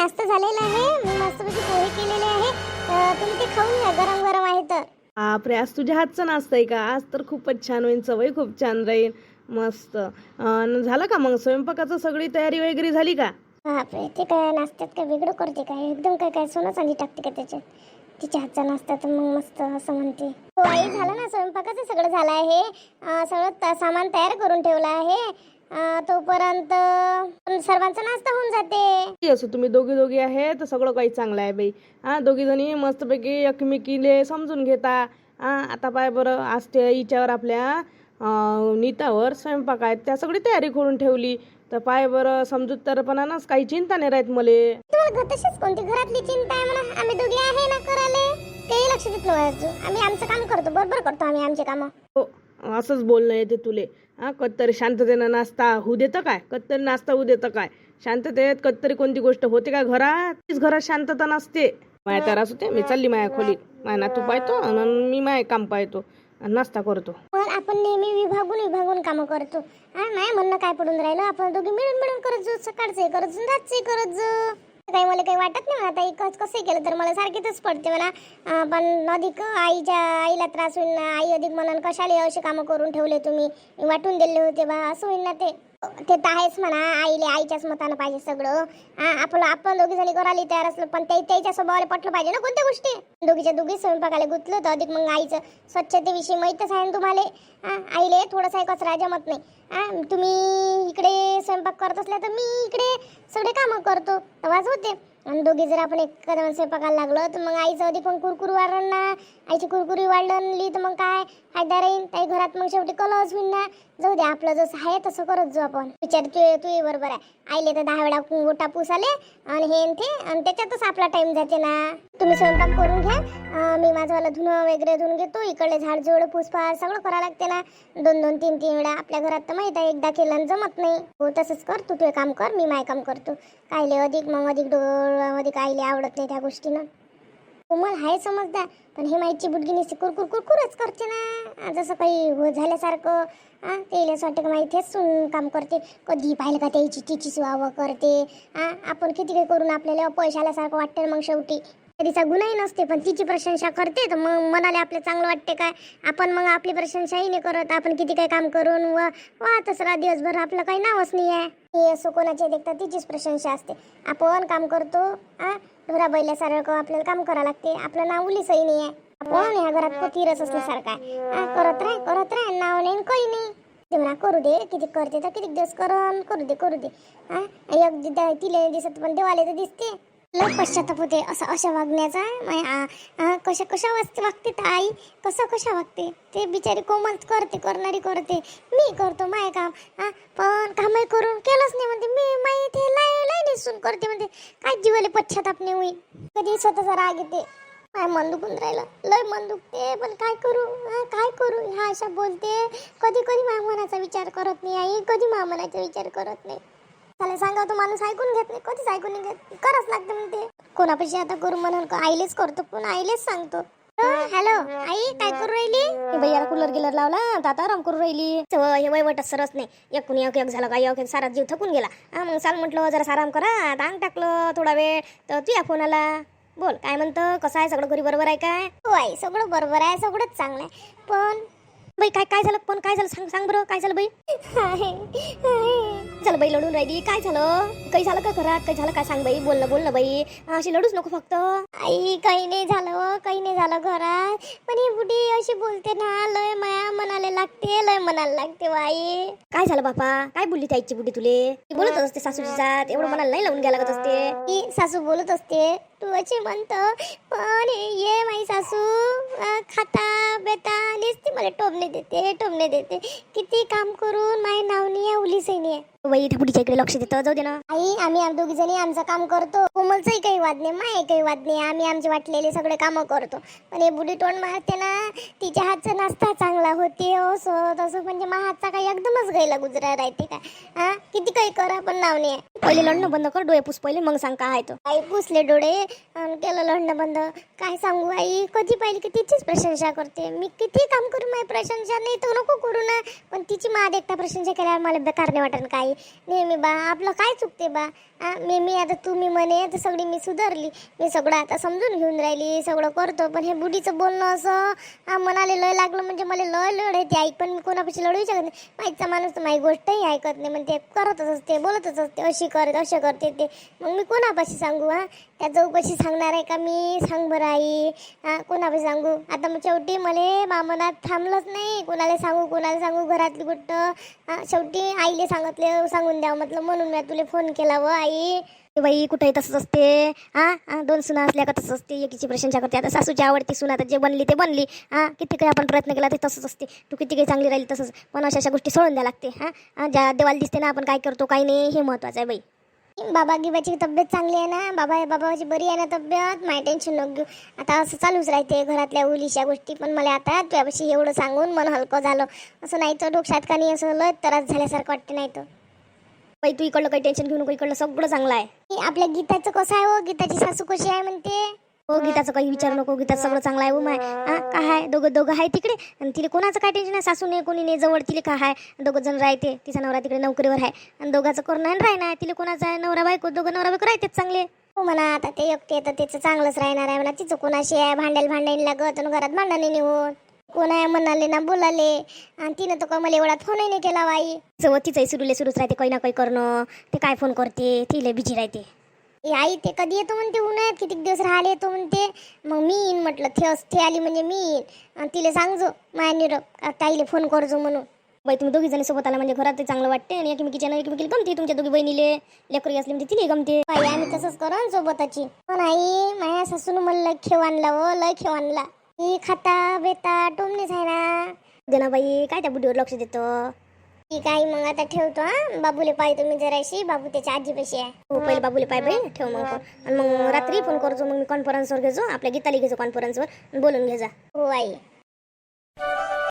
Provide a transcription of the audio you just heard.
नाश्ता झालेला आहे. मी मस्तपैकी पोहे केलेले आहे. तुम्ही ते खाऊन घ्या. गरम गरम आहे तर. बापरे आज तुझ्या हातचं नाश्ता आहे का? आज तर खूपच छान होईल चवही खूप छान राहील. मस्त. अन् झालं का मग? स्वयंपाकाचं सगळी तयारी वगैरे झाली का? बापरे ते काय नाश्त्यात काय वेगळं करते काय? एकदम काय काय सोनं चांदी टाकते का त्याच्यात? तिच्या हातचा नाश्ता तर मग मस्त असं म्हणते. हो आई झालं ना? स्वयंपाकाचं सगळं झालं आहे. अं, सगळं त- सामान तयार करून ठेवलं आहे. अं, तोपर्यंत सर्वांचा नाश्ता होऊन जाते. असं तुम्ही दोघी दोघी आहे तर सगळं काही चांगलं आहे बाई. हा दोघी जणी मस्तपैकी एकमेकीले समजून घेता. हा आता पाय बरं आज हिच्यावर आपल्या अं, नीतावर स्वयंपाक आहेत त्या सगळी तयारी करून ठेवली. तर पाय बरं समजूतदारपणानंच काही चिंता नाही राहत मले. तुम्हाला घर तशीच कोणती घरातली चिंता आहे म्हणा? आम्ही दोघी आहे ना कराले काही लक्ष देत नाही अजून. आम्ही आमचं काम करतो. बरोबर करतो आम्ही आमचे कामं. हो. असंच बोलणं येते तुले. हा कधीतरी शांततेनं नाश्ता होऊ देतं काय? कत्तरी नाश्ता होऊ देतं काय? शांततेत कत्तरी कोणती गोष्ट होते का घरात? तीच घरात शांतता नसते माया तर असू मी चालली माया खोलीत. माया नातू पाहतो आणि मी माय काम पाहतो आणि नाश्ता करतो. पण आपण नेहमी विभागून विभागून कामं करतो. हा नाही म्हणणं काय पडून राहिलं? आपण दोघी मिळून मिळून करत जाऊ सकाळचे करत जाऊ रातचे करत जाऊ. काही मला काही वाटत नाही आता एकच कसं केलं? तर मला सारखीच पडते मला पण अधिक आईच्या आईला त्रास होईल ना आई अधिक म्हणून कशाला असे कामं करून ठेवले तुम्ही? वाटून दिले होते बा असं होईल ना ते. ते तर आहेच म्हणा आईले आईच्याच मतानं पाहिजे सगळं. हा आपलं आपण दोघी जणी करायला तयार असलं पण ते त्याच्या स्वभावाला पटलं पाहिजे ना कोणत्या गोष्टी? दोघीच्या दोघी स्वयंपाकाला गुतलं तर अधिक मग आईचं स्वच्छतेविषयी माहीतच आहे ना तुम्हाला. हा आईले थोडंसं कचरा जमत नाही. हा तुम्ही इकडे स्वयंपाक करत असल्या तर मी इकडे सगळे कामं करतो. तेव्हाच होते. आणि दोघी जर आपण एखाद्या स्वयंपाकाला लागलो तर मग आईचं अधिक पण कुरकुरी वाढणार ना. आईची कुरकुरी वाढली तर मग काय? फायदा राहील ताई घरात मग शेवटी कलच होईल ना. जाऊ दे आपलं जसं आहे तसं करत जाऊ आपण. विचार तू तू बरोबर आहे. आईले तर दहा वेळा गोटा पुसाले आणि हे ते आणि त्याच्यातच आपला टाइम जाते ना. तुम्ही स्वयंपाक करून घ्या. मी माझंवाला धुणं वगैरे धुवून घेतो. इकडले झाड जोड पुसपा सगळं करावं लागते ना. दोन दोन तीन तीन वेळा आपल्या घरात तर माहीत आहे एकदा केलं आणि जमत नाही. हो तसंच कर. तू तुझे काम कर. मी माय काम करतो. कायले अधिक मग अधिक डोळ अधिक आईले आवडत नाही त्या गोष्टीनं. कोमल आहे समजदार पण हे माईची बुडगी नुसती कुरकुर कुरकुरच करते ना. जसं काही हो झाल्यासारखं हा तेला असं वाटतं का माई तेच सून काम करते. कधी पाहिलं का त्याची तिचीच वावं करते. हा आपण किती काही करून आपल्याला अपयश आल्यासारखं वाटतं मग शेवटी. तिचा गुन्हाही नसते पण तिची प्रशंसा करते. तर मग मनाला आपलं चांगलं वाटते काय आपण मग आपली प्रशंसाही नाही करत. आपण किती काही काम करून व वा तसं दिवसभर आपलं काही नावच नाही आहे. हे असो कोणाचे देखता तिचीच प्रशंसा असते. आपण काम करतो आ? ढोरा बैलासारखं आपल्याला काम करावं लागते. आपलं नाव उलीसही नाही आहे. आपण ह्या घरात कोथीरच असल्यासारखं आहे. हा, करत राह करत राह. नाव नाही काही नाही. ते म्हणा करू दे. किती करते तर किती दिवस करून करू दे करू दे. हा एक तिला दिसत पण देवाले तर दिसते. लोक पश्चाताप होते असं अशा वागण्याचा माय- कशा कशा वागते वागते तर आई? कसं कशा वागते? ते बिचारी कोमल करते करणारी करते. मी करतो माय काम. हा पण कामही करून केलंच नाही म्हणते. मी माई ते लाय लाय नेसून करते म्हणते. काय जीवाले पश्चाताप नाही होईल? कधी स्वतःचा राग येते. काय मन दुखून राहिलं. लय मन दुखते. पण काय करू? काय करू? ह्या अशा बोलते. कधी कधी माझ्या मनाचा विचार करत नाही आई. कधी माझ्या मनाचा विचार करत नाही. त्याला सांगा तो माणूस ऐकून घेत नाही कधीच ऐकून नाही घेत. करावंच लागते म्हणते कोणापाशी आता करू म्हणून का? आईलेच करतो पण आईलेच सांगतो. हॅलो आई काय करू राहिली? भैया कूलर गिलर लावला आता आता आराम करू राहिली. हे वयवट सरच नाही. एक कुणी एक एक झालं का एक एक सारा जीव थकून गेला. हा मग चाल म्हटलं जरा आराम करा आता अंग टाकलं थोडा वेळ. तर तुझ्या फोन आला बोल काय म्हणतं कसं आहे सगळं घरी बरोबर आहे काय? हो आई सगळं बरोबर आहे सगळंच चांगलं आहे. पण बाई काय काय झालं? पण काय झालं? सांग सांग बरं काय झालं बाई? चल बाई लढून राहिली. काय झालं? काही झालं का घरात? काही झालं काय सांग बाई बोल ना बोल ना बाई. अशी लढूच नको फक्त. आई काही नाही झालं हो, काही नाही झालं घरात. पण ही बुढी अशी बोलते ना लय माया मनाला लागते लय मनाला लागते हो आई. काय झालं बापा? काय बोलली त्याची बुढी तुले? बोलत असते सासूची जात एवढं मनाला नाही लावून घ्यायला लागत असते. सासू बोलत असते तू म्हणतं म्हणतो पण ये माई सासू खाता बेता नुसती मला टोमणे देते टोमणे देते. किती काम करून माई नावनी आहे उली सैनी आहे बाई त्या बुढीच्या इकडे लक्ष देतं. जाऊ दे ना. आई आम्ही आम दोघी जणी आमचं काम करतो. कोमलचंही काही वाद नाही माय काही वाद नाही. आम्ही आमचे वाटलेले सगळे कामं करतो. पण हे बुढी तोंड मारते ना तिच्या हातचा नाश्ता चांगला होते असं तसं. म्हणजे मा हातचा काही एकदमच गैला गुजरा राहते का? हा? किती काही करा पण नाव नाही. पहिले लढणं बंद कर डोळे पुस पहिले मग सांग काय तो. आई पुसले डोळे. केलं लढणं बंद. काय सांगू आई? कधी पाहिली की तिचीच प्रशंसा करते. मी किती काम करू माझी प्रशंसा? नाही तर नको करू ना. पण तिची मा एकटा प्रशंसा केल्यावर मला बेकार नाही वाटत काय? आई नेहमी बा आपलं काय चुकते बा? मी मी आता तुम्ही म्हणे तर सगळी मी सुधारली. मी सगळं आता समजून घेऊन राहिली सगळं करतो. पण हे बुढीचं बोलणं असं आ, मनाला लय लागलं म्हणजे मला लय लढ येते ऐक पण मी कोणापाशी लढू शकत नाही. माहीतचा माणूस तर माझी गोष्टही ऐकत नाही. म्हणते करतच असते बोलतच असते. अशी करत असे करते ते. मग मी कोणापाशी सांगू हा त्या चौकशी सांगणार आहे का? मी सांग बरं आई. हा सांगू? आता मग शेवटी मला मामनात थांबलंच नाही. कोणाला सांगू कोणाला सांगू? घरातली गोष्ट. हा, शेवटी आईले सांगितले सांगून द्यावं म्हटलं. म्हणून मी तुला फोन केला व आई. बाई कुठेही तसंच असते. हा दोन सुना असल्या का तसंच असते. एकीची प्रशंसा करते. आता सासूची आवडती सुना आता जे बनली ते बनली. हा किती काही आपण प्रयत्न केला ते तसंच असते. तू किती काही चांगली राहिली तसंच. पण अशा अशा गोष्टी सोडून द्या लागते. हा हा, ज्या देवाला दिसते ना आपण काय करतो काय नाही. हे महत्वाचं आहे बाई. बाबा गिबाची तब्येत चांगली आहे ना? बाबा बाबाची बरी आहे ना तब्येत? माय टेन्शन नको घेऊ. आता असं चालूच राहते घरातल्या उलीशा गोष्टी पण मला आता तुझ्यापाशी एवढं सांगून मन हलकं झालं. असं नाही तर डोक्यात का नाही असं लय त्रास झाल्यासारखं वाटते नाही तर. बाई तू इकडलं काही टेन्शन घेऊ नको इकडलं सगळं चांगलं आहे. आपल्या गीताचं कसं आहे हो? गीताची सासू कशी आहे म्हणते? हो गीताचं काही विचार नको. गीताचं सगळं चांगलं आहे हो माय काय आहे दोघं दोघं आहे तिकडे? आणि तिला कोणाचं काय टेन्शन आहे? सासू नाही कोणी नाही जवळ तिला काय आहे दोघं जण राहते. तिचा नवरा तिकडे नोकरीवर आहे. आणि दोघाचं करणं आणि राहणं तिला कोणाचं आहे? नवरा बायको दोघं नवरा बायको राहतेच चांगले. हो म्हणा आता ते एकटे तर त्याचं चांगलंच राहणार आहे म्हणा. तिचं कोणाशी आहे? भांडायला भांडायला लागत आणि घरात भांडण नाही होत कोण आहे? म्हणाले ना बोलाले. आणि तिनं तर मला एवढा फोनही नाही केला बाई. जवळ तिचंही सुरूले सुरूच राहते काही ना काही करणं. ते काय फोन करते? तिला बिजी राहते. ए आई ते कधी येतो म्हणते उन्हाळ्यात? किती दिवस राहिले येतो म्हणते? मग मी येईन म्हटलं थे थे आली म्हणजे मी येईन. आणि तिला सांगजो माया निरप ताईले फोन करजो म्हणून. बाई तुम्ही दोघी जणी सोबत आला म्हणजे घरात चांगलं वाटते आणि एकमेकीच्या एकमेकीला गमते तुमच्या दोघी बहिणीले लेकरी असली म्हणजे तिने गमते. बाई आम्ही तसंच करू सोबतची. सोबताची पण आई माया सासून मला लय खेळ आणला व लय खेळ आणला. ही खाता बेता टोमनेच आहे ना देना बाई काय त्या बुडीवर लक्ष देतो? ठीक आहे मग आता ठेवतो हा. बाबूले पाय तुम्ही जराशी. बाबू त्याच्या आजीपाशी आहे. हो पहिले बाबूले पाय बाई ठेव मग आणि मग रात्री फोन करतो मग मी कॉन्फरन्सवर घेतो आपल्या गीताली घेतो कॉन्फरन्सवर बोलून घेजा. हो आई.